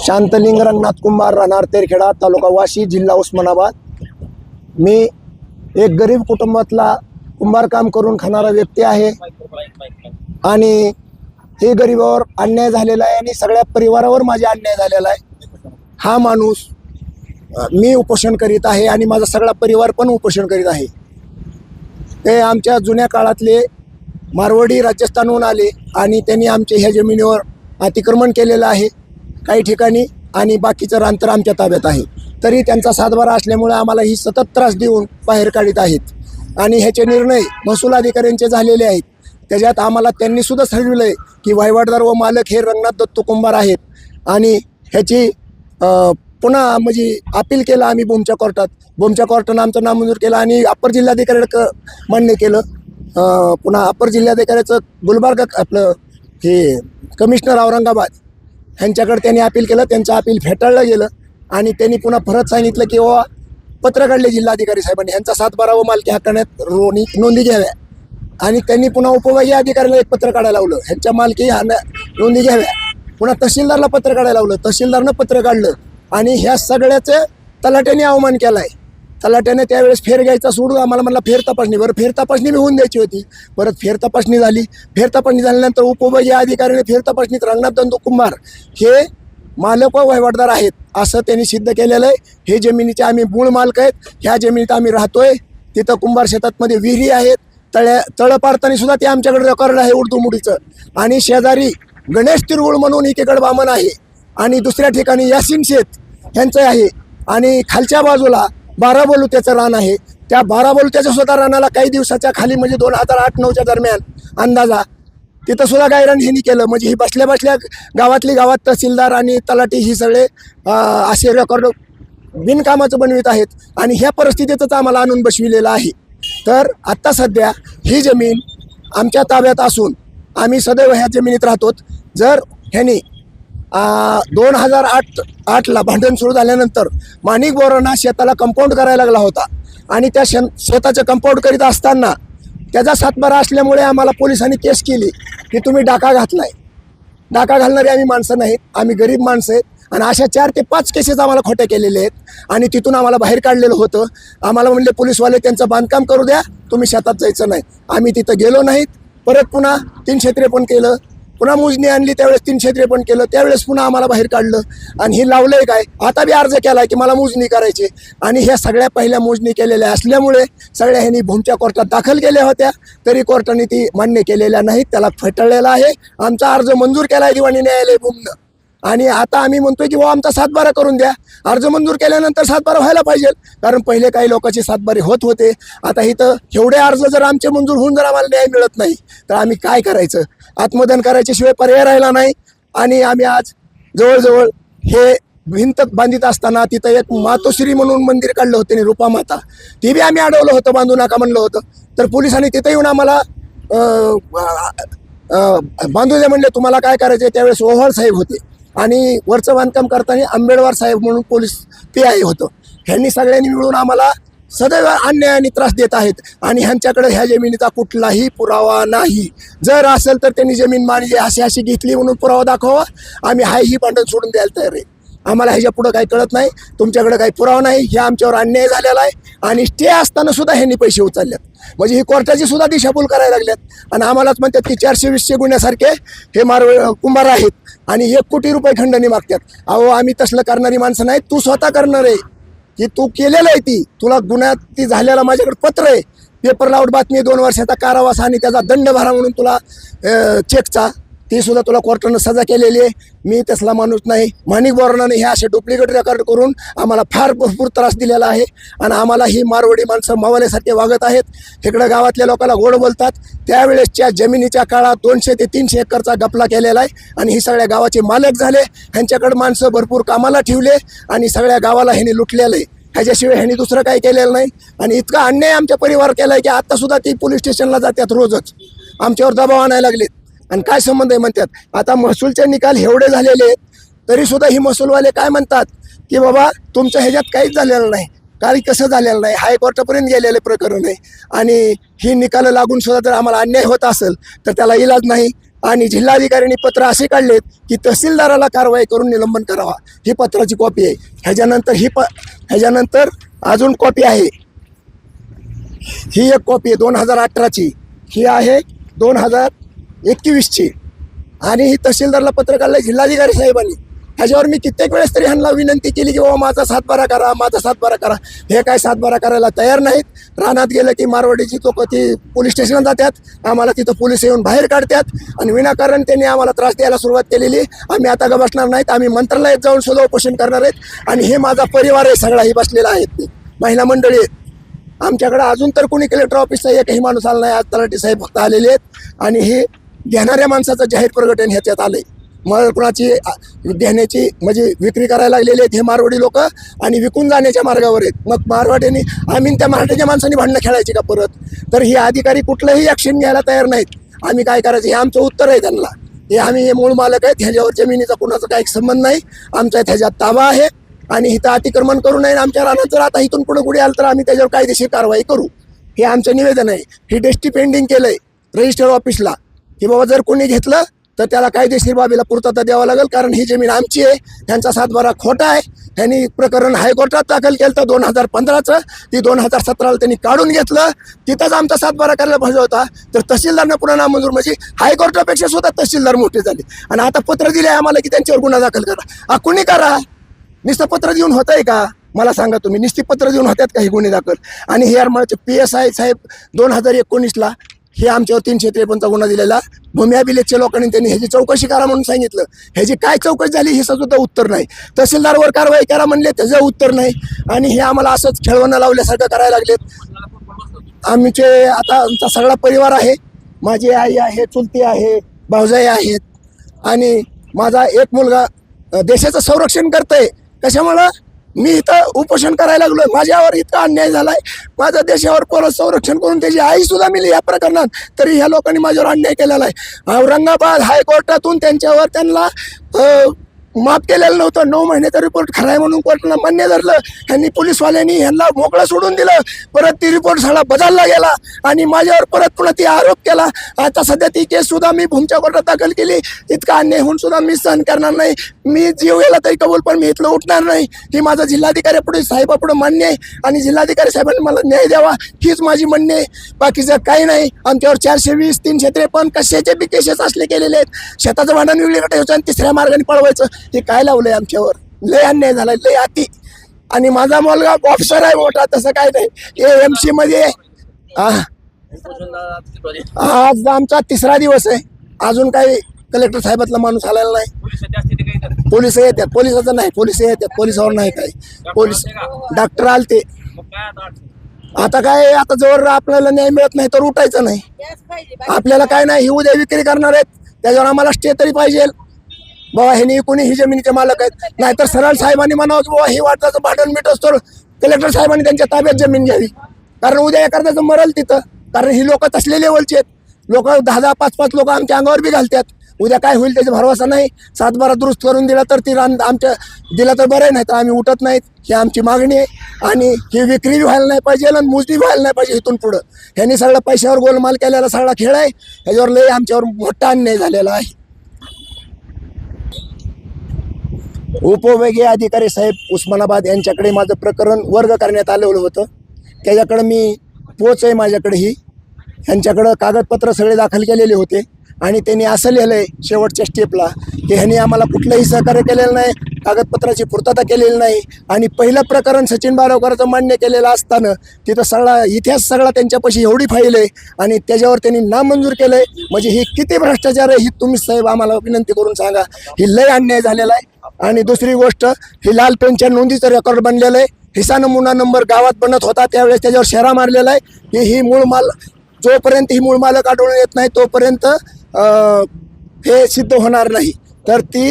शांतलिंग रंगनाथ कुंभार राहणार तेरखेडा तालुका वाशी जिल्हा उस्मानाबाद. मी एक गरीब कुटुंबातला कुंभार काम करून खाणारा व्यक्ती आहे. आणि हे गरिबावर अन्याय झालेला आहे आणि सगळ्या परिवारावर माझा अन्याय झालेला आहे. हा माणूस मी उपोषण करीत आहे आणि माझा सगळा परिवार पण उपोषण करीत आहे. ते आमच्या जुन्या काळातले मारवाडी राजस्थानहून आले आणि त्यांनी आमच्या ह्या जमिनीवर अतिक्रमण केलेलं आहे काही ठिकाणी आणि बाकीचं रांतर आमच्या ताब्यात आहे. तरी त्यांचा सातबारा असल्यामुळे आम्हाला ही सतत त्रास देऊन बाहेर काढीत आहेत. आणि ह्याचे निर्णय महसूल अधिकाऱ्यांचे झालेले आहेत. त्याच्यात आम्हाला त्यांनी सुद्धा ठरविलं आहे की वायवाटदार व मालक हे रंगनाथ दत्त कुंभार आहेत. आणि ह्याची पुन्हा म्हणजे अपील केलं आम्ही बोमच्या कोर्टात. बोमच्या कोर्टानं आमचं नाव मंजूर केलं आणि अप्पर जिल्हाधिकाऱ्याकडं मान्य केलं. पुन्हा अप्पर जिल्हाधिकाऱ्याचं गुलबर्ग आपलं हे कमिशनर औरंगाबाद ह्यांच्याकडे त्यांनी अपील केलं. त्यांचं अपील फेटाळलं गेलं आणि त्यांनी पुन्हा परत सांगितलं की बाबा पत्र काढले जिल्हाधिकारी साहेबांनी. ह्यांचा सातबारा व मालकी हक्काण्यात रोनी नोंदी घ्याव्या. आणि त्यांनी पुन्हा उपविभागीय अधिकाऱ्याला एक पत्र काढायला लावलं. ह्यांच्या मालकी ह्या नोंदी घ्याव्या. पुन्हा तहसीलदारला पत्र काढायला लावलं. तहसीलदारनं पत्र काढलं. आणि ह्या सगळ्याचे तलाट्याने अवमान केला आहे तलाट्याने त्यावेळेस फेर घ्यायचा सोडून आम्हाला म्हणला फेर तपासणी. बरं फेर तपासणी बी होऊन द्यायची होती. परत फेर तपासणी झाली. फेर तपासणी झाल्यानंतर उपविभागीय अधिकाऱ्याने फेर तपासणीत रंगनाथ दंदू कुंभार हे मालक व वहिवाटदार आहेत असं त्यांनी सिद्ध केलेलं आहे. हे जमिनीचे आम्ही मूळ मालक आहेत. ह्या जमिनीत आम्ही राहतोय. तिथं कुंभार शेतातमध्ये विहिरी आहेत. तळ्या तळं पाडताना सुद्धा ते आमच्याकडे रेकॉर्ड आहे उर्दू मुडीचं. आणि शेजारी गणेश तिरुळ म्हणून एकीकडे बामण आहे. आणि दुसऱ्या ठिकाणी यासिन शेत ह्यांचं आहे. आणि खालच्या बाजूला बाराबोलुत्याचं रान आहे. त्या बारा बलुत्याच्या सुद्धा रानाला काही दिवसाच्या खाली म्हणजे दोन हजार आठ नऊच्या दरम्यान अंदाजा. तिथं सुद्धा गायरान ह्यांनी केलं. म्हणजे ही बसल्या बसल्या गावातली गावात तहसीलदार आणि तलाठी ही सगळे असे रेकॉर्ड बिनकामाचं बनवित आहेत. आणि ह्या परिस्थितीतच आम्हाला आणून बसविलेलं आहे. तर आत्ता सध्या ही जमीन आमच्या ताब्यात असून आम्ही सदैव ह्या जमिनीत राहतो जर ह्यांनी दोन हजार आठ आठला भांडण सुरू झाल्यानंतर माणिक बोरांना शेताला कंपाऊंड करायला लागला होता. आणि त्या शेण शेताचं कंपाऊंड करीत असताना त्याचा सातबारा असल्यामुळे आम्हाला पोलिसांनी केस केली की तुम्ही डाका घातलाय. डाका घालणारी आम्ही माणसं नाहीत आम्ही गरीब माणसं आहेत. आणि अशा चार ते पाच केसेस आम्हाला खोटे केलेले आहेत. आणि तिथून आम्हाला बाहेर काढलेलं होतं. आम्हाला म्हणले पोलीसवाले त्यांचं बांधकाम करू द्या. तुम्ही शेतात जायचं नाही. आम्ही तिथं गेलो नाहीत. परत पुन्हा तीनशे त्रेपन्न केलं. पुन्हा मोजणी आणली त्यावेळेस तीनशे त्रेपन्न केलं त्यावेळेस पुन्हा आम्हाला बाहेर काढलं. आणि हे लावलंय काय? आता बी अर्ज केलाय की मला मोजणी करायची. आणि ह्या सगळ्या पहिल्या मोजणी केलेल्या असल्यामुळे सगळ्या ह्यांनी भूमच्या कोर्टात दाखल केल्या होत्या. तरी कोर्टाने ती मान्य केलेल्या नाहीत त्याला फेटाळलेला आहे. आमचा अर्ज मंजूर केलाय दिवाणी न्यायालय भूमनं. आणि आता आम्ही म्हणतोय की बाबा आमचा सातबारा करून द्या. अर्ज मंजूर केल्यानंतर सातबारा व्हायला पाहिजे. कारण पहिले काही लोकांचे सातबारे होत होते. आता इथं एवढे अर्ज जर आमचे मंजूर होऊन जर आम्हाला न्याय मिळत नाही तर आम्ही काय करायचं? आत्मदान करायच्याशिवाय पर्याय राहिला नाही. आणि आम्ही आज जवळजवळ हे भिंत बांधित असताना तिथं एक मातोश्री म्हणून मंदिर काढलं होतं आणि रूपा माता ती बी आम्ही अडवलं होतं बांधू नका म्हणलं होतं. तर पोलिसांनी तिथं येऊन आम्हाला बांधू दे म्हणले तुम्हाला काय करायचं त्यावेळेस ओव्हाळ साहेब होते. आणि वरचं बांधकाम करताना आंबेडवार साहेब म्हणून पोलीस पी आय होतं. ह्यांनी सगळ्यांनी मिळून आम्हाला सदैव अन्याय आणि त्रास देत आहेत. आणि ह्यांच्याकडे ह्या जमिनीचा कुठलाही पुरावा नाही. जर असेल तर त्यांनी जमीन मारली अशी अशी घेतली म्हणून पुरावा दाखवा आम्ही हाय ही भांडण सोडून द्यायला तयार आहे. आम्हाला ह्याच्या पुढं काही कळत नाही. तुमच्याकडे काही पुरावा नाही. हे आमच्यावर अन्याय झालेला आहे. आणि स्टे असताना सुद्धा ह्यांनी पैसे उचलले म्हणजे ही कोर्टाची सुद्धा दिशाभूल करायला लागल्यात. आणि आम्हालाच म्हणतात की चारशे वीसशे गुन्ह्यासारखे हे मार कुंभार आहेत. आणि एक कोटी रुपये खंडणी मागतात. अहो आम्ही तसलं करणारी माणसं नाही तू स्वतः करणार आहे. की तू केलेलं आहे ती. तुला गुन्ह्यात ती झालेला माझ्याकडे पत्र आहे. पेपर लावट बातमी दोन वर्षाचा कारावास आणि त्याचा दंड भरा म्हणून तुला चेकचा ती सुद्धा तुला कोर्टानं सजा केलेली आहे. मी तसला माणूस नाही. माणिक बोरणाने हे असे डुप्लिकेट रेकॉर्ड करून आम्हाला फार भरपूर त्रास दिलेला आहे. आणि आम्हाला ही मारवडी माणसं मावाल्यासारखे वागत आहेत. इकडं गावातल्या लोकांना गोड बोलतात. त्यावेळेसच्या जमिनीच्या काळात दोनशे ते तीनशे एकरचा गपला केलेला आहे. आणि ही सगळ्या गावाचे मालक झाले. ह्यांच्याकडे माणसं भरपूर कामाला ठेवले. आणि सगळ्या गावाला ह्यांनी लुटलेलं आहे. ह्याच्याशिवाय ह्यांनी दुसरं काही केलेलं नाही. आणि इतका अन्याय आमच्या परिवार केला आहे की आत्तासुद्धा ती पोलीस स्टेशनला जातात रोजच. आमच्यावर दबाव आणायला लागलेत. आणि काय संबंध आहे म्हणतात? आता महसूलचे निकाल एवढे झालेले आहेत तरी सुद्धा ही महसूलवाले काय म्हणतात? की बाबा तुमच्या ह्याच्यात काहीच झालेलं नाही. काही कसं झालेलं नाही? हायकोर्टापर्यंत गेलेले प्रकरण आहे. आणि ही निकाल लागून सुद्धा जर आम्हाला अन्याय होत असेल तर त्याला इलाज नाही. आणि जिल्हाधिकाऱ्यांनी पत्र असे काढलेत की तहसीलदाराला कारवाई करून निलंबन करावा. ही पत्राची कॉपी आहे. ह्याच्यानंतर ही प ह्याच्यानंतर अजून कॉपी आहे. ही एक कॉपी आहे दोन हजार अठराची. ही आहे दोन हजार एकवीसची. आणि ही तहसीलदारला पत्र काढलं जिल्हाधिकारी साहेबांनी. ह्याच्यावर मी कित्येक वेळेस तरी ह्यांना विनंती केली की बाबा माझा सातबारा करा माझा सातबारा करा. हे काय सातबारा करायला तयार नाहीत. रानात गेलं की मारवाडीची लोक ती पोलीस स्टेशनला जातात आम्हाला तिथं पोलीस येऊन बाहेर काढतात आणि विनाकारण त्यांनी आम्हाला त्रास द्यायला सुरुवात केलेली. आम्ही आता ग बसणार नाहीत. आम्ही मंत्रालयात जाऊन सुद्धा उपोषण करणार आहेत. आणि हे माझा परिवार आहे सगळा ही बसलेला आहेत महिला मंडळी आमच्याकडे अजून तर कोणी कलेक्टर ऑफिसचा एकही माणूस आला नाही. आज तलाठी साहेब फक्त आलेले आहेत. आणि हे घेणाऱ्या माणसाचं जाहीर प्रकटन ह्याच्यात आलंय. मग कुणाची देण्याची म्हणजे विक्री करायला लागलेली आहेत हे मारवाडी लोक आणि विकून जाण्याच्या मार्गावर आहेत. मग मारवाड्यांनी आम्ही त्या मराठीच्या माणसांनी भांडणं खेळायची का परत? तर हे अधिकारी कुठलंही ॲक्शन घ्यायला तयार नाहीत. आम्ही काय करायचं? हे आमचं उत्तर आहे त्यांना. हे आम्ही हे मूळ मालक आहेत. ह्याच्यावर जमिनीचा कुणाचा काही संबंध नाही. आमचा ह्याच्यात ताबा आहे आणि इथं अतिक्रमण करू नये आमच्या रानात जर आता इथून पुढे कुठे आलं तर आम्ही त्याच्यावर कायदेशीर कारवाई करू. हे आमचं निवेदन आहे. ही डेस्टी पेंडिंग केलंय. रजिस्टर ऑफिसला की बाबा जर कोणी घेतलं तर त्याला कायदेशीर बाबीला पूर्तता द्यावा लागेल कारण ही जमीन आमची आहे त्यांचा सातबारा खोटा आहे. त्यांनी प्रकरण हायकोर्टात दाखल केलं तर दोन हजार पंधराचं. ती दोन हजार सतराला त्यांनी काढून घेतलं. तिथंच आमचा सातबारा करायला पाहिजे होता तर तहसीलदारनं पुन्हा नामंजूर म्हणजे हायकोर्टापेक्षा सुद्धा तहसीलदार मोठे झाले. आणि आता पत्र दिले आम्हाला की त्यांच्यावर गुन्हा दाखल करा. आ, कुणी करा? नुसतं पत्र देऊन होत आहे का? मला सांगा तुम्ही. निश्चित पत्र देऊन होत्यात का हे गुन्हे दाखल? आणि हे यारमाळचे पी एस आय साहेब दोन हजार एकोणीसला हे आमच्यावर तीनशे त्रेपन्नचा गुन्हा दिलेला. भूमी अभिलेखच्या लोकांनी त्यांनी ह्याची चौकशी करा म्हणून सांगितलं. ह्याची काय चौकशी झाली हे सुद्धा उत्तर नाही. तहसीलदारवर कारवाई करा म्हणले त्याचं उत्तर नाही. आणि हे आम्हाला असंच खेळवणं लावल्यासारखं करायला लागलेत. आमचे आता आमचा सगळा परिवार आहे. माझी आई आहे चुलती आहे भाऊजाई आहेत. आणि माझा एक मुलगा देशाचं संरक्षण करतंय. कशामुळं? मी इथं उपोषण करायला लागलोय. माझ्यावर इतका अन्याय झालाय. माझ्या देशावर परत संरक्षण करून त्याची आई सुद्धा मिली या प्रकरणात तरी ह्या लोकांनी माझ्यावर अन्याय केलेला आहे. औरंगाबाद हायकोर्टातून त्यांच्यावर त्यांना माफ केलेलं नव्हतं. नऊ महिन्याचा रिपोर्ट खरा आहे म्हणून कोर्टानं मान्य धरलं. ह्यांनी पोलीसवाल्यांनी ह्यांना मोकळं सोडून दिलं. परत ती रिपोर्ट सगळा बदलला गेला आणि माझ्यावर परत पुन्हा ती आरोप केला. आता सध्या ती केस सुद्धा मी भूमच्या कोर्टात दाखल केली. इतका अन्याय होऊन सुद्धा मी सहन करणार नाही. मी जीव गेला तरी कबूल पण मी इथलं उठणार नाही. ही माझा जिल्हाधिकारी पुढे साहेबापुढे मान्य आहे. आणि जिल्हाधिकारी साहेबांनी मला न्याय द्यावा हीच माझी म्हणणे आहे. बाकीचं काही नाही आमच्यावर चारशे वीस तीनशे त्रेपन्न कशाचे बी केसेस असले गेलेले आहेत? शेताचं भांडण वेगळीकडे ठेवायचं आणि तिसऱ्या मार्गाने पळवायचं. हे काय लावलंय आमच्यावर? लय अन्याय झालाय लय अति. आणि माझा मुलगा ऑफिसर आहे मोठा तसं काय नाही. ए एम सी मध्ये हा. आज आमचा तिसरा दिवस आहे. अजून काही कलेक्टर साहेबातला माणूस आलेला नाही. पोलीस येतात. पोलिसाचं नाही पोलीस येतात. पोलिसावर नाही काही. पोलीस डॉक्टर आलते. आता काय आता जवळ आपल्याला न्याय मिळत नाही तर उठायचं नाही. आपल्याला काय नाही ही उद्या विक्री करणार आहेत. त्याच्यावर आम्हाला स्टे तरी पाहिजे. बाबा हे कोणी ही जमिनीचे मालक आहेत. नाहीतर सरळ साहेबांनी म्हणावं की बाबा ही वाटाचं भांडण मिट असतो कलेक्टर साहेबांनी त्यांच्या ताब्यात जमीन घ्यावी. कारण उद्या एखाद्याचं मरल तिथं. कारण ही लोक तसले लेवलची आहेत. लोक दहा दहा पाच पाच लोक आमच्या अंगावर बी घालतात उद्या काय होईल त्याचा भरवसा नाही. सातबारा दुरुस्त करून दिला तर ती रान आमच्या दिला तर बरं नाही तर आम्ही उठत नाहीत. ही आमची मागणी आहे. आणि ही विक्री बी व्हायला नाही पाहिजे आणि मोजणी व्हायला नाही पाहिजे इथून पुढं. ह्यांनी सगळं पैशावर गोलमाल केलेला सगळा खेळ आहे. ह्याच्यावर लय आमच्यावर मोठा अन्याय झालेला आहे. उपविभागीय अधिकारी साहेब उस्मानाबाद यांच्याकडे माझं प्रकरण वर्ग करण्यात आलेलं होतं. त्याच्याकडं मी पोच आहे माझ्याकडे ही. यांच्याकडं कागदपत्र सगळे दाखल केलेले होते. आणि त्यांनी असं लिहिलं आहे शेवटच्या स्टेपला की ह्यांनी आम्हाला कुठलंही सहकार्य केलेलं नाही कागदपत्राची पूर्तता केलेली नाही. आणि पहिलं प्रकरण सचिन बारावकरचं मान्य केलेलं असताना तिथं सगळा इतिहास सगळा त्यांच्यापाशी एवढी फाईल आहे आणि त्याच्यावर त्यांनी नामंजूर केलं आहे म्हणजे ही किती भ्रष्टाचार आहे ही तुम्ही साहेब आम्हाला विनंती करून सांगा. ही लय अन्याय झालेला आहे. आणि दुसरी गोष्ट ही लाल पेनच्या नोंदीचं रेकॉर्ड बनलेलं आहे. हिसा नमुना नंबर गावात बनत होता त्यावेळेस त्याच्यावर शेरा मारलेला आहे. की ही मूळ माल जोपर्यंत ही मूळ मालक आढळून येत नाही तोपर्यंत हे सिद्ध होणार नाही. तर ती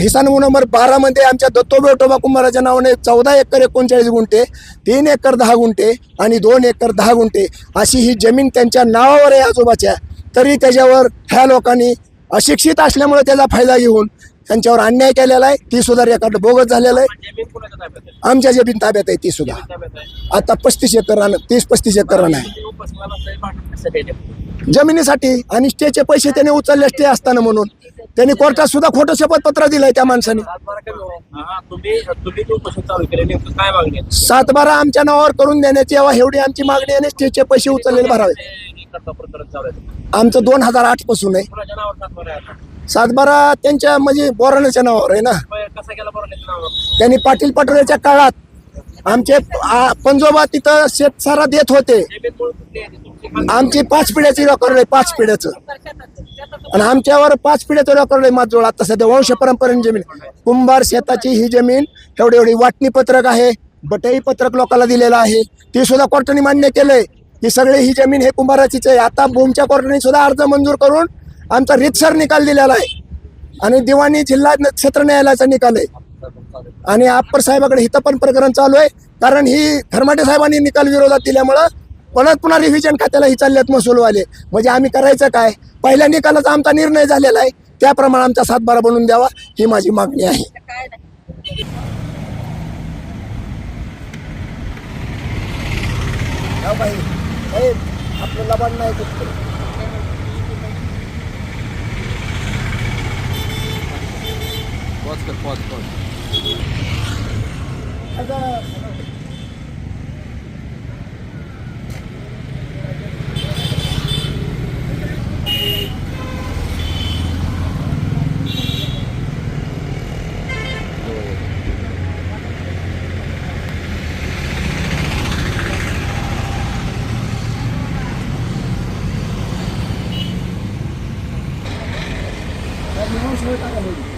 हिसा नंबर बारामध्ये आमच्या दत्तोबे टोबा कुंभाराच्या नावाने चौदा एकर एकोणचाळीस गुंठे तीन एकर दहा गुंठे आणि दोन एकर दहा गुंठे अशी ही जमीन त्यांच्या नावावर आहे आजोबाच्या. तरी त्याच्यावर ह्या लोकांनी अशिक्षित असल्यामुळे त्याचा फायदा घेऊन त्यांच्यावर अन्याय केलेला आहे ती सुद्धा रेकॉर्ड बोगस झालेलं आहे. आमच्या जमीन ताब्यात आहे. ती सुद्धा. आता पस्तीस एकर रान तीस पस्तीस एकर रान आहे? जमिनीसाठी आणि स्टेचे पैसे त्याने उचलले स्टे असताना म्हणून. त्यांनी कोर्टात सुद्धा खोटं शपथपत्र दिलंय त्या माणसाने. सातबारा कमी तुम्ही तुम्ही ते उपोषण चालू केलं नेमकं काय मागणी आहे? सातबारा आमच्या नावावर करून देण्याची एवढी आमची मागणी आणि स्टेचे पैसे उचललेले भरावे. आमचं दोन हजार आठपासून आहे. सातबारा त्यांच्या म्हणजे बोराण्याच्या नावावर आहे ना. कसा गेला त्यांनी पाटील पटोलेच्या काळात आमचे आ- पंजोबा तिथं शेतसारा देत होते. आमची पाच पिढ्याची रेकॉर्ड आहे पाच पिढ्याचं. आणि आमच्यावर पाच पिढ्याचं रेकॉर्ड आहे माझजवळ आता सध्या वंश परंपरेने जमीन. कुंभार शेताची ही जमीन एवढी एवढी वाटणी पत्रक आहे बटई पत्रक लोकांना दिलेलं आहे. ती सुद्धा कोर्टाने मान्य केलंय. की सगळी ही जमीन हे कुंभाराचीच आहे. आता भूमच्या कोर्टाने सुद्धा अर्ज मंजूर करून आमचा रितसर निकाल दिलेला आहे. आणि दिवाणी जिल्हा न- सत्र न्यायालयाचा निकाल आहे. आणि अप्पर साहेबाकडे हिथं पण प्रकरण चालू आहे. कारण ही धर्माटे साहेबांनी निकाल विरोधात दिल्यामुळं परत पुन्हा रिव्हिजन खात्याला ही चालल्यात महसूलवाले. म्हणजे आम्ही करायचं काय? पहिल्या निकालाचा आमचा निर्णय झालेला आहे. त्याप्रमाणे आमचा सातबारा बनवून द्यावा ही माझी मागणी आहे. आपलं लबाड नाही पॉज कर pause pause Não, não, não, não, não, não.